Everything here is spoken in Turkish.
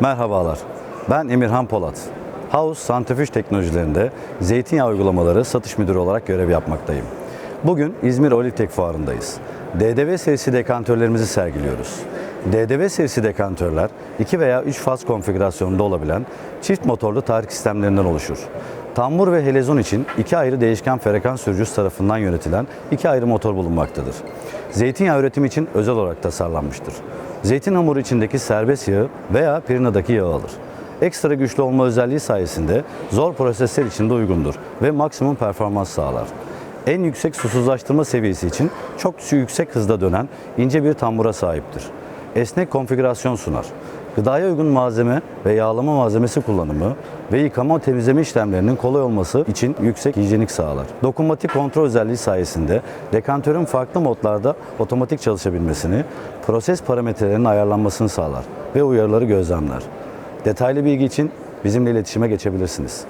Merhabalar, ben Emirhan Polat. House Santrifüj Teknolojilerinde zeytinyağı uygulamaları satış müdürü olarak görev yapmaktayım. Bugün İzmir Oliftek Fuarı'ndayız. DDV serisi dekantörlerimizi sergiliyoruz. DDV serisi dekantörler 2 veya 3 faz konfigürasyonunda olabilen çift motorlu tahrik sistemlerinden oluşur. Tambur ve helezon için iki ayrı değişken frekans sürücüsü tarafından yönetilen iki ayrı motor bulunmaktadır. Zeytinyağı üretimi için özel olarak tasarlanmıştır. Zeytin hamuru içindeki serbest yağı veya pirinadaki yağı alır. Ekstra güçlü olma özelliği sayesinde zor prosesler için de uygundur ve maksimum performans sağlar. En yüksek susuzlaştırma seviyesi için çok yüksek hızda dönen ince bir tambura sahiptir. Esnek konfigürasyon sunar. Gıdaya uygun malzeme ve yağlama malzemesi kullanımı ve yıkama temizleme işlemlerinin kolay olması için yüksek hijyenik sağlar. Dokunmatik kontrol özelliği sayesinde dekantörün farklı modlarda otomatik çalışabilmesini, proses parametrelerinin ayarlanmasını sağlar ve uyarıları gözlemler. Detaylı bilgi için bizimle iletişime geçebilirsiniz.